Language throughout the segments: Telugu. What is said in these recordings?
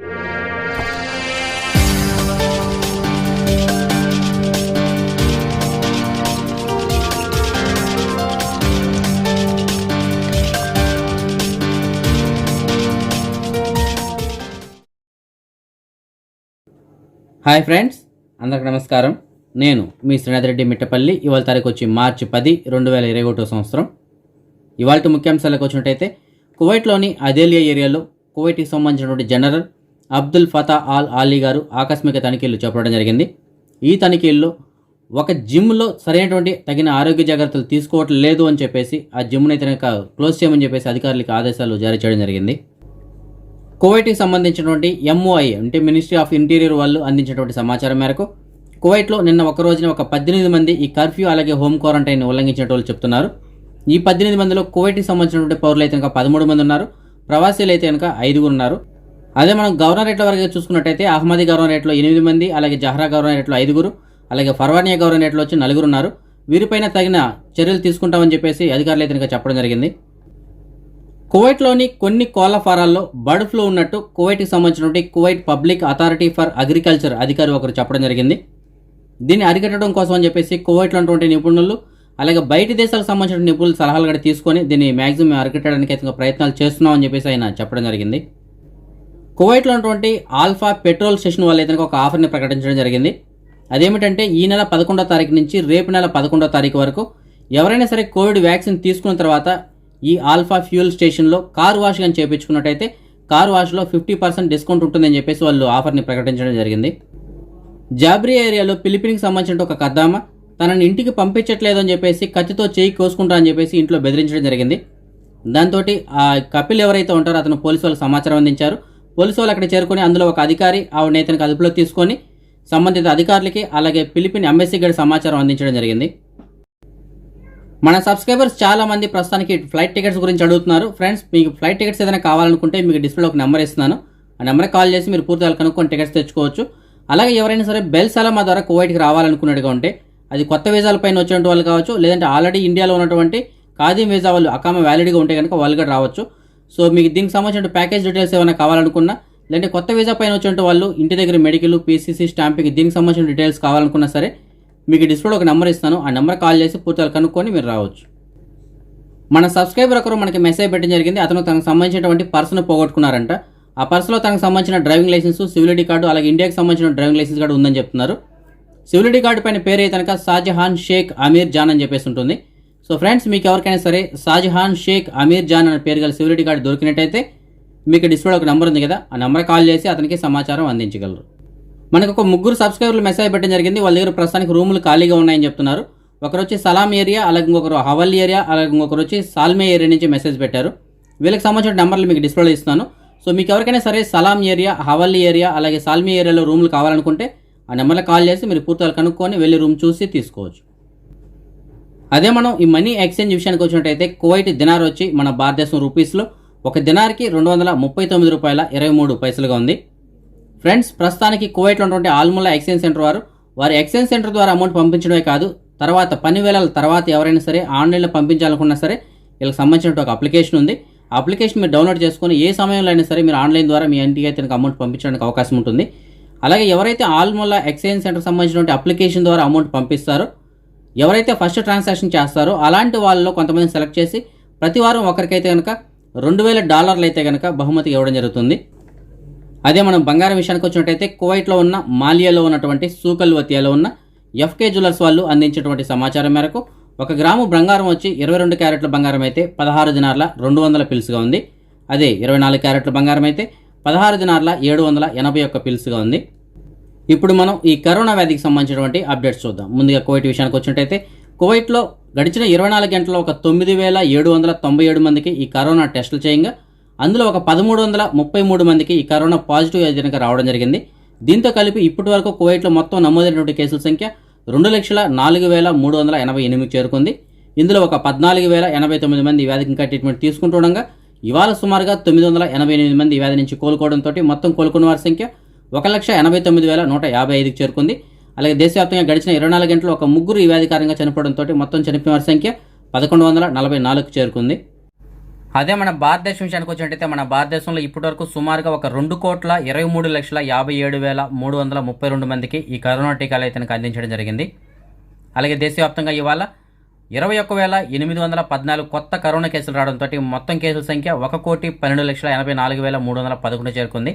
హాయ్ ఫ్రెండ్స్ అందరికి నమస్కారం. నేను మీ శ్రీనాథ్ రెడ్డి మిట్టపల్లి. ఇవాళ తారీఖు వచ్చి మార్చి పది రెండు వేల ఇరవై ఒకటో సంవత్సరం. ఇవాళ ముఖ్యాంశాలకు వచ్చినట్టయితే కువైట్లోని అదేలియా ఏరియాలో కువైట్కి సంబంధించినటువంటి general Abdul Fattah Al Ali గారు ఆకస్మిక తనిఖీలు చేపట్టడం జరిగింది. ఈ తనిఖీల్లో ఒక జిమ్లో సరైనటువంటి తగిన ఆరోగ్య జాగ్రత్తలు తీసుకోవటం లేదు అని చెప్పేసి ఆ జిమ్ని అయితే క్లోజ్ చేయమని చెప్పేసి అధికారులకు ఆదేశాలు జారీ చేయడం జరిగింది. కువైట్కి సంబంధించినటువంటి ఎంఓఐ అంటే మినిస్ట్రీ ఆఫ్ ఇంటీరియర్ వాళ్ళు అందించినటువంటి సమాచారం మేరకు కువైట్లో నిన్న ఒక రోజున ఒక పద్దెనిమిది మంది ఈ కర్ఫ్యూ అలాగే హోమ్ క్వారంటైన్ ఉల్లంఘించినట్టు వాళ్ళు చెప్తున్నారు. ఈ పద్దెనిమిది మందిలో కువైట్కి సంబంధించినటువంటి పౌరులు అయితే కనుక పదమూడు మంది ఉన్నారు. ప్రవాసీలు అయితే కనుక ఐదుగురు ఉన్నారు. అదే మనం గవర్నరేట్ల వరకు చూసుకున్నట్టయితే అహ్మదీ గవర్నరేట్లో ఎనిమిది మంది అలాగే జహ్రా గవర్నరేట్లో ఐదుగురు అలాగే ఫర్వానియా గవర్నరేట్లో వచ్చి నలుగురు ఉన్నారు. వీరిపైన తగిన చర్యలు తీసుకుంటామని చెప్పేసి అధికారులు అయితే చెప్పడం జరిగింది. కువైట్లోని కొన్ని కోళ్ళ ఫారాల్లో బర్డ్ ఫ్లూ ఉన్నట్టు కువైట్కి సంబంధించినటువంటి Kuwait public authority for agriculture అధికారి ఒకరు చెప్పడం జరిగింది. దీన్ని అరికట్టడం కోసం అని చెప్పేసి కువైట్లో ఉన్నటువంటి నిపుణులు అలాగే బయట దేశాలకు సంబంధించిన నిపుణులు సలహాలు కూడా తీసుకొని దీన్ని మ్యాక్సిమం అరికట్టడానికి అయితే ప్రయత్నాలు చేస్తున్నామని చెప్పేసి ఆయన చెప్పడం జరిగింది. కువైట్లో ఉన్నటువంటి ఆల్ఫా పెట్రోల్ స్టేషన్ వాళ్ళు అయితే ఒక ఆఫర్ని ప్రకటించడం జరిగింది. అదేమిటంటే ఈ నెల పదకొండో తారీఖు నుంచి రేపు నెల పదకొండో తారీఖు వరకు ఎవరైనా సరే కోవిడ్ వ్యాక్సిన్ తీసుకున్న తర్వాత ఈ ఆల్ఫా ఫ్యూయల్ స్టేషన్లో కార్ వాష్ కానీ చేయించుకున్నట్టయితే కార్ వాష్లో ఫిఫ్టీ పర్సెంట్ డిస్కౌంట్ ఉంటుందని చెప్పేసి వాళ్ళు ఆఫర్ని ప్రకటించడం జరిగింది. జాబ్రీ ఏరియాలో పిలిపినికి సంబంధించిన ఒక కద్దామ తనని ఇంటికి పంపించట్లేదు అని చెప్పేసి కత్తితో చేయి కోసుకుంటా అని చెప్పేసి ఇంట్లో బెదిరించడం జరిగింది. దాంతో ఆ కపిల్ ఎవరైతే ఉంటారో అతను పోలీసు వాళ్ళకి సమాచారం అందించారు. పోలీసు వాళ్ళు అక్కడ చేరుకొని అందులో ఒక అధికారి ఆవిడ నేతనికి అదుపులో తీసుకొని సంబంధిత అధికారులకి అలాగే పిలిపిని ఎంబెసీకి గడి సమాచారం అందించడం జరిగింది. మన సబ్స్క్రైబర్స్ చాలా మంది ప్రస్తుతానికి ఫ్లైట్ టికెట్స్ గురించి అడుగుతున్నారు. ఫ్రెండ్స్ మీకు ఫ్లైట్ టికెట్స్ ఏదైనా కావాలనుకుంటే మీకు డిస్ప్లేలో ఒక నెంబర్ ఇస్తున్నాను. ఆ నెంబర్కి కాల్ చేసి మీరు పూర్తిగా కనుక్కొని టికెట్స్ తెచ్చుకోవచ్చు. అలాగే ఎవరైనా సరే బెల్ సలామా ద్వారా కువైట్కి రావాలనుకున్నట్టుగా ఉంటే అది కొత్త వీసాల పైన వచ్చినటువంటి వాళ్ళు కావచ్చు లేదంటే ఆల్రెడీ ఇండియాలో ఉన్నటువంటి ఖాదీ వీజా వాళ్ళు అకామ వ్యాలిడ్గా ఉంటే కనుక వాళ్ళు కూడా రావచ్చు. సో మీకు దీనికి సంబంధించిన ప్యాకేజ్ డీటెయిల్స్ ఏమైనా కావాలనుకున్నా లేదంటే కొత్త వీసా పైన వచ్చినట్టు వాళ్ళు ఇంటి దగ్గర మెడికల్ పీసీసీ స్టాంపింగ్ దీనికి సంబంధించిన డీటెయిల్స్ కావాలనుకున్నా సరే మీకు డిస్ప్లేలో ఒక నెంబర్ ఇస్తాను. ఆ నెంబర్ కాల్ చేసి పూర్తిగా కనుక్కొని మీరు రావచ్చు. మన సబ్స్క్రైబర్ ఒకరు మనకి మెసేజ్ పెట్టడం జరిగింది. అతను తనకు సంబంధించినటువంటి పర్సన్ పోగొట్టుకున్నారంట. ఆ పర్సులో తనకు సంబంధించిన డ్రైవింగ్ లైసెన్స్ సివిలిటీ కార్డు అలాగే ఇండియాకి సంబంధించిన డ్రైవింగ్ లైసెన్స్ కూడా ఉందని చెప్తున్నారు. సివిలిటీ కార్డు పైన పేరు అయితే కనుక షాజహాన్ షేక్ అమీర్ జాన్ అని చెప్పేసి ఉంటుంది. సో ఫ్రెండ్స్ మీకు ఎవరికైనా సరే షాజహాన్ షేక్ అమీర్ జాన్ అనే పేరు గల సెక్యూరిటీ గార్డ్ దొరికినట్టయితే మీకు డిస్ప్లేలో ఒక నెంబర్ ఉంది కదా ఆ నెంబర్ కాల్ చేసి అతనికి సమాచారం అందించగలరు. మనకు ఒక ముగ్గురు సబ్స్క్రైబర్లు మెసేజ్ పెట్టడం జరిగింది. వాళ్ళ దగ్గర ప్రస్తుతానికి రూములు ఖాళీగా ఉన్నాయని చెప్తున్నారు. ఒకరు వచ్చి సలాం ఏరియా అలాగే ఇంకొకరు హవల్ ఏరియా అలాగే ఇంకొకరు వచ్చి సాల్మే ఏరియా నుంచి మెసేజ్ పెట్టారు. వీళ్ళకి సంబంధించిన నెంబర్లు మీకు డిస్ప్లేలో ఇస్తాను సో మీకు ఎవరికైనా సరే సలాం ఏరియా హవల్లీ ఏరియా అలాగే సాల్మీ ఏరియాలో రూములు కావాలనుకుంటే ఆ నెంబర్లో కాల్ చేసి మీరు పూర్తిగా కనుక్కొని వెళ్ళి రూమ్ చూసి తీసుకోవచ్చు. అదే మనం ఈ మనీ ఎక్స్చేంజ్ విషయానికి వచ్చినట్టయితే కువైట్ దినార్ వచ్చి మన భారతదేశం రూపీస్లో ఒక దినార్కి రెండు వందల ముప్పై తొమ్మిది రూపాయల ఇరవై మూడు పైసలుగా ఉంది. ఫ్రెండ్స్ ప్రస్తుతానికి కువైట్లో ఉన్నటువంటి ఆల్ముల్లా ఎక్స్చేంజ్ సెంటర్ వారు వారి ఎక్స్చేంజ్ సెంటర్ ద్వారా అమౌంట్ పంపించడమే కాదు తర్వాత పని వేళల తర్వాత ఎవరైనా సరే ఆన్లైన్లో పంపించాలనుకున్నా సరే వీళ్ళకి సంబంధించిన ఒక అప్లికేషన్ ఉంది. ఆ అప్లికేషన్ మీరు డౌన్లోడ్ చేసుకొని ఏ సమయంలో అయినా సరే మీరు ఆన్లైన్ ద్వారా మీ ఇంటికి అయితే అమౌంట్ పంపించడానికి అవకాశం ఉంటుంది. అలాగే ఎవరైతే ఆల్మోలా ఎక్స్చేంజ్ సెంటర్ సంబంధించినటువంటి అప్లికేషన్ ద్వారా అమౌంట్ పంపిస్తారో ఎవరైతే ఫస్ట్ ట్రాన్సాక్షన్ చేస్తారో అలాంటి వాళ్ళలో కొంతమంది సెలెక్ట్ చేసి ప్రతి వారం ఒకరికైతే కనుక రెండు వేల డాలర్లు అయితే కనుక బహుమతి ఇవ్వడం జరుగుతుంది. అదే మనం బంగారం విషయానికి వచ్చినట్టయితే కువైట్లో ఉన్న మాలియాలో ఉన్నటువంటి సూకల్వతియాలో ఉన్న ఎఫ్కే జ్యువెలర్స్ వాళ్ళు అందించినటువంటి సమాచారం మేరకు ఒక గ్రాము బంగారం వచ్చి ఇరవై రెండు క్యారెట్ల బంగారం అయితే పదహారు దినార్ల రెండు వందల పిల్స్గా ఉంది. అదే ఇరవై నాలుగు క్యారెట్ల బంగారం అయితే పదహారు దినార్ల ఏడు వందల ఎనభై ఒక్క పిల్స్గా ఉంది. ఇప్పుడు మనం ఈ కరోనా వ్యాధికి సంబంధించినటువంటి అప్డేట్స్ చూద్దాం. ముందుగా కువైట్ విషయానికి వచ్చినట్టయితే కువైట్లో గడిచిన ఇరవై నాలుగు గంటల్లో ఒక తొమ్మిది వేల ఏడు వందల తొంభై ఏడు మందికి ఈ కరోనా టెస్టులు చేయంగా అందులో ఒక పదమూడు వందల ముప్పై మూడు మందికి ఈ కరోనా పాజిటివ్ కనుక రావడం జరిగింది. దీంతో కలిపి ఇప్పటి వరకు కువైట్లో మొత్తం నమోదైనటువంటి కేసుల సంఖ్య రెండు లక్షల నాలుగు వేల మూడు వందల ఎనభై ఎనిమిది చేరుకుంది. ఇందులో ఒక పద్నాలుగు వేల ఎనభై తొమ్మిది మంది ఈ వ్యాధికి ఇంకా ట్రీట్మెంట్ తీసుకుంటుండగా ఇవాళ సుమారుగా తొమ్మిది వందల ఎనభై ఎనిమిది మంది ఈ వ్యాధి నుంచి కోలుకోవడంతో మొత్తం కోలుకున్న వారి సంఖ్య ఒక లక్ష ఎనభై తొమ్మిది వేల నూట యాభై ఐదుకి చేరుకుంది. అలాగే దేశవ్యాప్తంగా గడిచిన ఇరవై నాలుగు గంటలు ఒక ముగ్గురు ఈ వ్యాధికారంగా చనిపోవడంతో మొత్తం చనిపోయిన వారి సంఖ్య పదకొండు వందల నలభై నాలుగుకు చేరుకుంది. అదే మన భారతదేశం విషయానికి వచ్చినట్టయితే మన భారతదేశంలో ఇప్పటివరకు సుమారుగా ఒక రెండు కోట్ల ఇరవై మూడు లక్షల యాభై ఏడు వేల మూడు వందల ముప్పై రెండు మందికి ఈ కరోనా టీకాలు అయితే అందించడం జరిగింది. అలాగే దేశవ్యాప్తంగా ఇవాళ ఇరవై ఒక్క వేల ఎనిమిది వందల పద్నాలుగు కొత్త కరోనా కేసులు రావడంతో మొత్తం కేసుల సంఖ్య ఒక కోటి పన్నెండు లక్షల ఎనభై నాలుగు వేల మూడు వందల పదకొండు చేరుకుంది.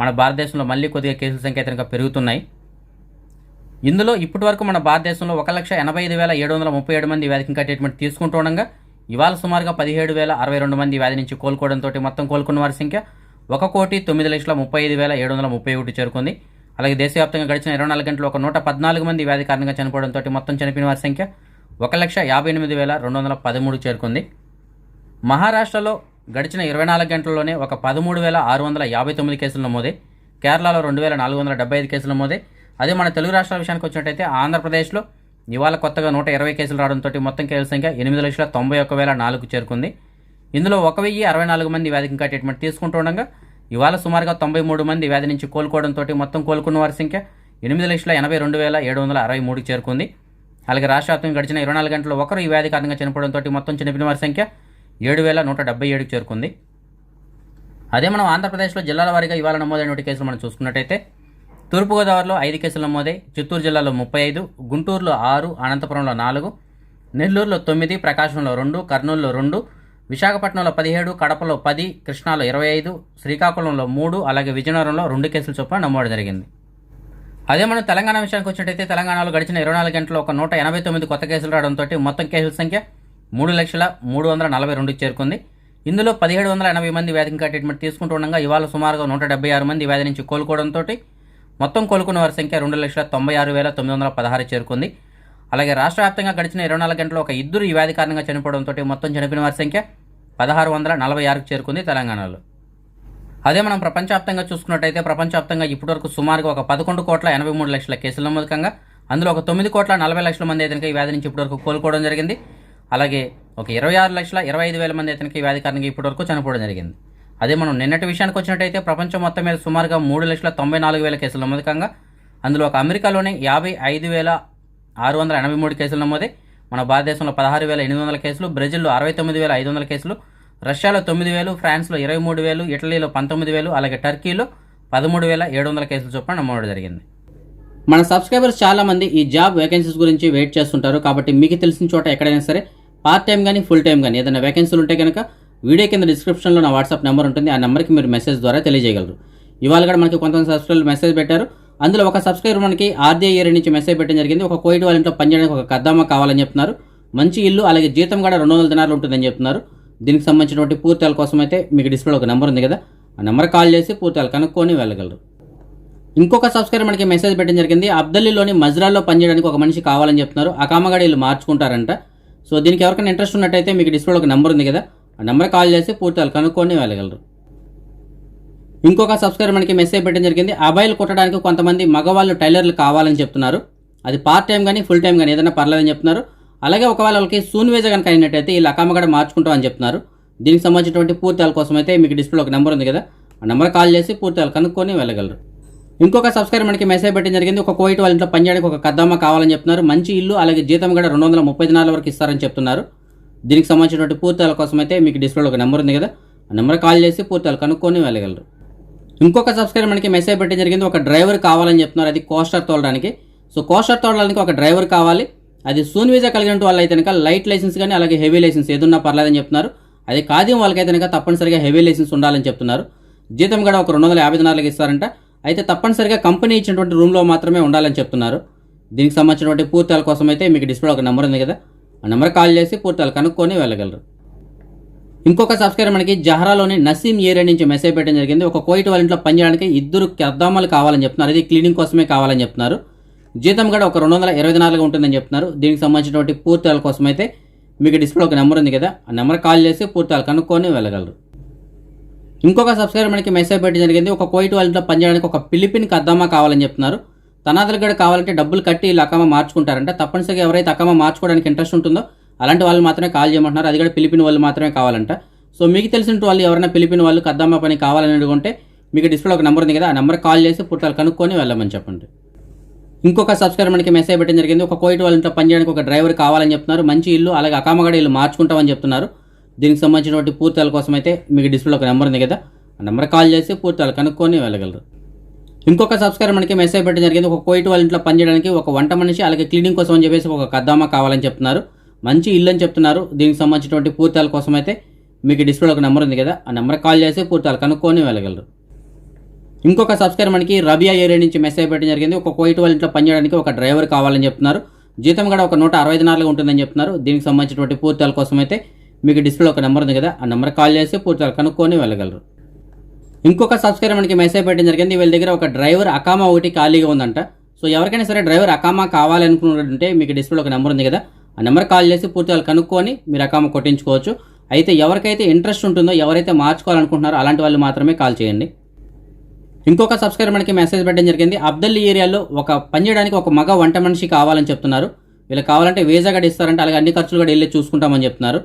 మన భారతదేశంలో మళ్ళీ కొద్దిగా కేసుల సంఖ్య అయితే కనుక పెరుగుతున్నాయి. ఇందులో ఇప్పటి వరకు మన భారతదేశంలో ఒక లక్ష ఎనభై ఐదు వేల ఏడు వందల ముప్పై ఏడు మంది వ్యాధికి ఇంకా ట్రీట్మెంట్ తీసుకుంటూ ఉండగా ఇవాళ సుమారుగా పదిహేడు వేల అరవై రెండు మంది వ్యాధి నుంచి కోలుకోవడంతో మొత్తం కోలుకున్న వారి సంఖ్య ఒక కోటి తొమ్మిది లక్షల ముప్పై ఐదు వేల ఏడు వందల ముప్పై ఒకటి చేరుకుంది. అలాగే దేశవ్యాప్తంగా గడిచిన ఇరవై నాలుగు గంటలు ఒక నూట పద్నాలుగు మంది వ్యాధి కారణంగా చనిపోవడంతో మొత్తం చనిపోయిన వారి సంఖ్య ఒక లక్ష యాభై ఎనిమిది వేల రెండు వందల పదమూడు చేరుకుంది. మహారాష్ట్రలో గడిచిన ఇరవై నాలుగు గంటల్లోనే ఒక పదమూడు వేల ఆరు వందల యాభై తొమ్మిది కేసులు నమోదే. కేరళలో రెండు వేల నాలుగు వందల డెబ్బై ఐదు కేసులు నమోదే. అదే మన తెలుగు రాష్ట్రాల విషయానికి వచ్చినట్టయితే ఆంధ్రప్రదేశ్లో ఇవాళ కొత్తగా నూట ఇరవై కేసులు రావడంతో మొత్తం కేసుల సంఖ్య ఎనిమిది లక్షల తొంభై ఒక్క వేల నాలుగు చేరుకుంది. ఇందులో ఒక వెయ్యి అరవై నాలుగు మంది వ్యాధికి ఇంకా ట్రీట్మెంట్ తీసుకుంటూ ఉండగా ఇవాళ సుమారుగా తొంభై మూడు మంది వ్యాధి నుంచి కోలుకోవడంతో మొత్తం కోలుకున్న వారి సంఖ్య ఎనిమిది లక్షల ఎనభై రెండు వేల ఏడు వందల అరవై మూడుకి చేరుకుంది. అలాగే రాష్ట్ర వ్యాప్తంగా గడిచిన ఇరవై నాలుగు గంటల్లో ఒకరు ఈ వ్యాధి కారణంగా చనిపోవడంతో మొత్తం చనిపోయిన వారి సంఖ్య ఏడు వేల నూట డెబ్బై ఏడుకి చేరుకుంది. అదే మనం ఆంధ్రప్రదేశ్లో జిల్లాల వారీగా ఇవాళ నమోదైన కేసులు మనం చూసుకున్నట్టయితే తూర్పుగోదావరిలో ఐదు కేసులు నమోదై చిత్తూరు జిల్లాలో ముప్పై ఐదు గుంటూరులో ఆరు అనంతపురంలో నాలుగు నెల్లూరులో తొమ్మిది ప్రకాశంలో రెండు కర్నూలులో రెండు విశాఖపట్నంలో పదిహేడు కడపలో పది కృష్ణాలో ఇరవై ఐదు శ్రీకాకుళంలో మూడు అలాగే విజయనగరంలో రెండు కేసుల చొప్పున నమోదు జరిగింది. అదే మనం తెలంగాణ విషయానికి వచ్చినట్టయితే తెలంగాణలో గడిచిన ఇరవై నాలుగు గంటల్లో ఒక నూట ఎనభై తొమ్మిది కొత్త కేసులు రావడంతో మొత్తం కేసుల సంఖ్య మూడు లక్షల మూడు వందల నలభై రెండుకి చేరుకుంది. ఇందులో పదిహేడు వందల ఎనభై మంది వ్యాధి ఇంకా ట్రీట్మెంట్ తీసుకుంటుండగా ఇవాళ సుమారుగా నూట డెబ్బై ఆరు మంది వ్యాధి నుంచి కోలుకోవడంతో మొత్తం కోలుకున్న వారి సంఖ్య రెండు లక్షల తొంభై ఆరు వేల తొమ్మిది వందల పదహారు చేరుకుంది. అలాగే రాష్ట్ర వ్యాప్తంగా గడిచిన ఇరవై నాలుగు గంటలు ఒక ఇద్దరు ఈ వ్యాధి కారణంగా చనిపోవడంతో మొత్తం చనిపోయిన వారి సంఖ్య పదహారు వందల నలభై ఆరుకు చేరుకుంది తెలంగాణలో. అదే మనం ప్రపంచవ్యాప్తంగా చూసుకున్నట్టయితే ప్రపంచవ్యాప్తంగా ఇప్పటివరకు సుమారుగా ఒక పదకొండు కోట్ల ఎనభై మూడు లక్షల కేసుల నమోదకంగా అందులో ఒక తొమ్మిది కోట్ల నలభై లక్షల మంది అయితే ఈ వ్యాధి నుంచి ఇప్పటివరకు కోలుకోవడం జరిగింది. అలాగే ఒక ఇరవై ఆరు లక్షల ఇరవై ఐదు వేల మంది అయితే వ్యాధి కారణంగా ఇప్పటివరకు చనిపోవడం జరిగింది. అదే మనం నిన్నటి విషయానికి వచ్చినట్టయితే ప్రపంచం మొత్తం మీద సుమారుగా మూడు లక్షల తొంభై నాలుగు వేల కేసులు నమోదకంగా అందులో ఒక అమెరికాలోనే యాభై ఐదు వేల ఆరు వందల ఎనభై మూడు కేసులు నమోదే మన భారతదేశంలో పదహారు వేల ఎనిమిది వందల కేసులు బ్రెజిల్లో అరవై తొమ్మిది వేల ఐదు వందల కేసులు రష్యాలో తొమ్మిది వేలు ఫ్రాన్స్లో ఇరవై మూడు వేలు ఇటలీలో పంతొమ్మిది వేలు అలాగే టర్కీలో పదమూడు వేల ఏడు వందల కేసులు చొప్పున నమోదు జరిగింది. మన సబ్స్క్రైబర్స్ చాలామంది ఈ జాబ్ వేకెన్సీస్ గురించి వెయిట్ చేస్తుంటారు కాబట్టి మీకు తెలిసిన చోట ఎక్కడైనా సరే పార్ట్ టైం కానీ ఫుల్ టైం కానీ ఏదైనా వేకెన్సీలు ఉంటే కనుక వీడియో కింద డిస్క్రిప్షన్లో నా వాట్సాప్ నెంబర్ ఉంటుంది. ఆ నెంబర్కి మీరు మెసేజ్ ద్వారా తెలియజేయగలరు. ఇవాళ కూడా మనకి కొంతమంది సబ్స్క్రైబర్లు మెసేజ్ పెట్టారు. అందులో ఒక సబ్స్క్రైబర్ మనకి ఆర్డీఐ ఇయర్ నుంచి మెసేజ్ పెట్టడం జరిగింది. ఒక కోయిట్ వాళ్ళ ఇంట్లో పనిచేయడానికి ఒక కద్దామా కావాలని చెప్తున్నారు. మంచి ఇల్లు అలాగే జీతం కూడా రెండు వందల దినాలు ఉంటుందని చెప్తున్నారు. దీనికి సంబంధించినటువంటి పూర్తిల కోసం అయితే మీకు డిస్ప్లేలో ఒక నెంబర్ ఉంది కదా. ఆ నెంబర్ కాల్ చేసి పూర్తిలు కనుక్కొని వెళ్ళగలరు. ఇంకొక సబ్స్క్రైబర్ మనకి మెసేజ్ పెట్టడం జరిగింది. అబ్దల్లీలోని మజ్రాల్లో పనిచేయడానికి ఒక మనిషి కావాలని చెప్తున్నారు. ఆ కామగాడి వీళ్ళు మార్చుకుంటారంట. సో దీనికి ఎవరికైనా ఇంట్రెస్ట్ ఉన్నట్టయితే మీకు డిస్ప్లేలో ఒక నెంబర్ ఉంది కదా ఆ నెంబర్ కాల్ చేసి పూర్తి కనుక్కొని వెళ్ళగలరు. ఇంకొక సబ్స్క్రైబర్ మనకి మెసేజ్ పెట్టడం జరిగింది అబ్బాయిలు కుట్టడానికి కొంతమంది మగవాళ్ళు టైలర్లు కావాలని చెప్తున్నారు. అది పార్ట్ టైం కానీ ఫుల్ టైం కానీ ఏదైనా పర్లేదని చెప్తున్నారు. అలాగే ఒకవేళ వాళ్ళకి సూన్వేజ కనుక అయినట్టయితే వీళ్ళు కూడా మార్చుకుంటాం అని చెప్తున్నారు. దీనికి సంబంధించినటువంటి పూర్తి కోసం అయితే మీకు డిస్ప్లేలో ఒక నెంబర్ ఉంది కదా ఆ నెంబర్ కాల్ చేసి పూర్తి కనుక్కొని వెళ్ళగలరు. ఇంకొక సబ్స్క్రైబర్ మనకి మెసేజ్ పెట్టడం జరిగింది. ఒక కోయిట్ వాళ్ళ ఇంట్లో పనిచేయడానికి ఒక కద్దమ్మ కావాలని చెప్తున్నారు. మంచి ఇల్లు అలాగే జీతం కూడా రెండు వందల ముప్పై దినాల వరకు ఇస్తారని చెప్తున్నారు. దీనికి సంబంధించినటువంటి పూర్తాల కోసం అయితే మీకు డిస్ప్లేలో ఒక నెంబర్ ఉంది కదా. ఆ నెంబర్ కాల్ చేసి పూర్తాలు కనుక్కొని వెళ్ళగలరు. ఇంకొక సబ్స్క్రైబర్ మనకి మెసేజ్ పెట్టడం జరిగింది. ఒక డ్రైవర్ కావాలని చెప్తున్నారు. అది కోస్టర్ తోలడానికి. సో కోస్టర్ తోలడానికి ఒక డ్రైవర్ కావాలి. అది సూన్ వీజా కలిగిన వాళ్ళు అయితే కనుక లైట్ లైసెన్స్ కానీ అలాగే హెవీ లైసెన్స్ ఏదున్నా పర్లేదని చెప్తున్నారు. అది కాదేం వాళ్ళకైతే కనుక తప్పనిసరిగా హెవీ లైసెన్స్ ఉండాలని చెప్తున్నారు. జీతం కూడా ఒక రెండు వందల యాభై దినాలకు ఇస్తారంట. అయితే తప్పనిసరిగా కంపెనీ ఇచ్చినటువంటి రూమ్లో మాత్రమే ఉండాలని చెప్తున్నారు. దీనికి సంబంధించినటువంటి పూర్తాల కోసం అయితే మీకు డిస్ప్లే ఒక నెంబర్ ఉంది కదా. ఆ నెంబర్ కాల్ చేసి పూర్తాలు కనుక్కొని వెళ్ళగలరు. ఇంకొక సబ్స్క్రైబర్ మనకి జహరాలోని నసీం ఏరియా నుంచి మెసేజ్ పెట్టడం జరిగింది. ఒక కోయిట్ వాళ్ళ ఇంట్లో పనిచేయడానికి ఇద్దరు కద్దామాలు కావాలని చెప్తున్నారు. అది క్లీనింగ్ కోసమే కావాలని చెప్తున్నారు. జీతం కూడా ఒక రెండు వందల ఇరవై నాలుగు ఉంటుందని చెప్తున్నారు. దీనికి సంబంధించినటువంటి పూర్తాల కోసం అయితే మీకు డిస్ప్లే ఒక నెంబర్ ఉంది కదా. ఆ నెంబర్ కాల్ చేసి పూర్తాలు కనుక్కొని వెళ్ళగలరు. ఇంకొక సబ్స్క్రైబర్ మనకి మెసేజ్ పెట్టడం జరిగింది. ఒక కోయిట్ వాళ్ళ ఇంట్లో పనిచేయడానికి ఒక ఫిలిపిన్ కద్దామా కావాలని చెప్తున్నారు. తనాదులు కూడా కావాలంటే డబ్బులు కట్టి వీళ్ళు అక్కమ మార్చుకుంటారంట. తప్పనిసరిగా ఎవరైతే అక్కమ మార్చుకోవడానికి ఇంట్రెస్ట్ ఉంటుందో అలాంటి వాళ్ళు మాత్రమే కాల్ చేయమంటున్నారు. అది కూడా ఫిలిపిన్ వాళ్ళు మాత్రమే కావాలంట. సో మీకు తెలిసిన వాళ్ళు ఎవరైనా ఫిలిపిన్ వాళ్ళు కద్దామా పని కావాలని అనుకుంటే మీకు డిస్ప్లే ఒక నెంబర్ ఉంది కదా ఆ నెంబర్ కాల్ చేసి పుట్టాలు కనుక్కొని వెళ్ళమని చెప్పండి. ఇంకొక సబ్స్క్రైబర్ మనకి మెసేజ్ పెట్టడం జరిగింది. ఒక కోయిట్ వాళ్ళ ఇంట్లో పనిచేయడానికి ఒక డ్రైవర్ కావాలని చెప్తున్నారు. మంచి ఇల్లు అలాగే అకామగడ ఇల్లు మార్చుకుంటామని చెప్తున్నారు. దీనికి సంబంధించినటువంటి పూర్తాల కోసం అయితే మీకు డిస్ప్లేలో ఒక నెంబర్ ఉంది కదా. ఆ నెంబర్ కాల్ చేసి పూర్తాలు కనుక్కొని వెళ్ళగలరు. ఇంకొక సబ్స్క్రైబర్ మనకి మెసేజ్ పెట్టడం జరిగింది. ఒక కోయిట్ వాళ్ళ ఇంట్లో పనిచేయడానికి ఒక వంట మనిషి అలాగే క్లీనింగ్ కోసం అని చెప్పేసి ఒక కద్దామా కావాలని చెప్తున్నారు. మంచి ఇల్లు అని చెప్తున్నారు. దీనికి సంబంధించినటువంటి పూర్తాల కోసం అయితే మీకు డిస్ప్లేలో ఒక నెంబర్ ఉంది కదా. ఆ నెంబర్ కాల్ చేసి పూర్తాలు కనుక్కొని వెళ్ళగలరు. ఇంకొక సబ్స్క్రైబర్ మనకి రబియా ఏరియా నుంచి మెసేజ్ పెట్టడం జరిగింది. ఒక కోయిట్ వాళ్ళ ఇంట్లో పనిచేయడానికి ఒక డ్రైవర్ కావాలని చెప్తున్నారు. జీతం కూడా ఒక నూట అరవై దినాలుగా ఉంటుందని చెప్తున్నారు. దీనికి సంబంధించినటువంటి పూర్తాల కోసం అయితే మీకు డిస్ప్లే ఒక నెంబర్ ఉంది కదా ఆ నెంబర్ కాల్ చేసి పూర్తిగా కనుక్కొని వెళ్ళగలరు. ఇంకొక సబ్స్క్రైబర్ మనకి మెసేజ్ పెట్టడం జరిగింది వీళ్ళ దగ్గర ఒక డ్రైవర్ అకామా ఒకటి ఖాళీగా ఉందంట. సో ఎవరికైనా సరే డ్రైవర్ అకామా కావాలనుకుంటుంటే మీకు డిస్ప్లే ఒక నెంబర్ ఉంది కదా ఆ నెంబర్ కాల్ చేసి పూర్తిగా కనుక్కొని మీరు అకామా కొట్టించుకోవచ్చు. అయితే ఎవరికైతే ఇంట్రెస్ట్ ఉంటుందో ఎవరైతే మార్చుకోవాలనుకుంటున్నారో అలాంటి వాళ్ళు మాత్రమే కాల్ చేయండి. ఇంకొక సబ్స్క్రైబర్ మనకి మెసేజ్ పెట్టడం జరిగింది అబ్దల్లీ ఏరియాలో ఒక పని చేయడానికి ఒక మగ వంట మనిషి కావాలని చెప్తున్నారు. వీళ్ళకి కావాలంటే వీసా కూడా ఇస్తారంటే అలాగే అన్ని ఖర్చులు కూడా వెళ్ళి చూసుకుంటామని చెప్తున్నారు.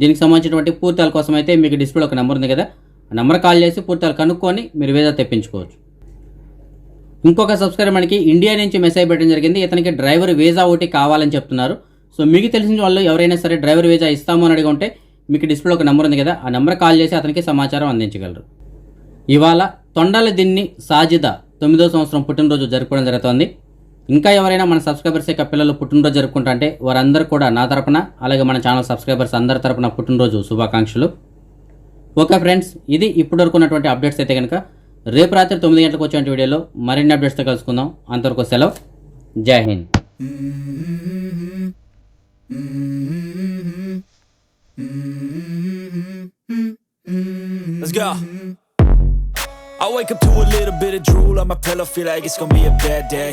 దీనికి సంబంధించినటువంటి పూర్తాల కోసం అయితే మీకు డిస్ప్లే ఒక నెంబర్ ఉంది కదా. ఆ నెంబర్ కాల్ చేసి పూర్తాలు కనుక్కొని మీరు వేదా తెప్పించుకోవచ్చు. ఇంకొక సబ్స్క్రైబర్ మనకి ఇండియా నుంచి మెసేజ్ పెట్టడం జరిగింది. ఇతనికి డ్రైవర్ వీజా ఒకటి కావాలని చెప్తున్నారు. సో మీకు తెలిసిన వాళ్ళు ఎవరైనా సరే డ్రైవర్ వీజా ఇస్తాము అని అడిగి ఉంటే మీకు డిస్ప్లే ఒక నెంబర్ ఉంది కదా. ఆ నెంబర్ కాల్ చేసి అతనికి సమాచారం అందించగలరు. ఇవాళ తొండల దిన్ని సాజిద తొమ్మిదో సంవత్సరం పుట్టినరోజు జరుపుకోవడం జరుగుతోంది. ఇంకా ఎవరైనా మన సబ్స్క్రైబర్స్ యొక్క పిల్లలు పుట్టినరోజు జరుపుకుంటుంటే వారందరూ కూడా నా తరపున అలాగే మన ఛానల్ సబ్స్క్రైబర్స్ అందరి తరపున పుట్టినరోజు శుభాకాంక్షలు ఓకే ఫ్రెండ్స్ ఇది ఇప్పటివరకు ఉన్నటువంటి అప్డేట్స్ అయితే కనుక రేపు రాత్రి తొమ్మిది గంటలకు వచ్చే వీడియోలో మరిన్ని అప్డేట్స్తో కలుసుకుందాం అంతవరకు సెలవు జై Hind Let's go. I wake up to a little bit of drool on my pillow, feel like it's gonna be a bad day.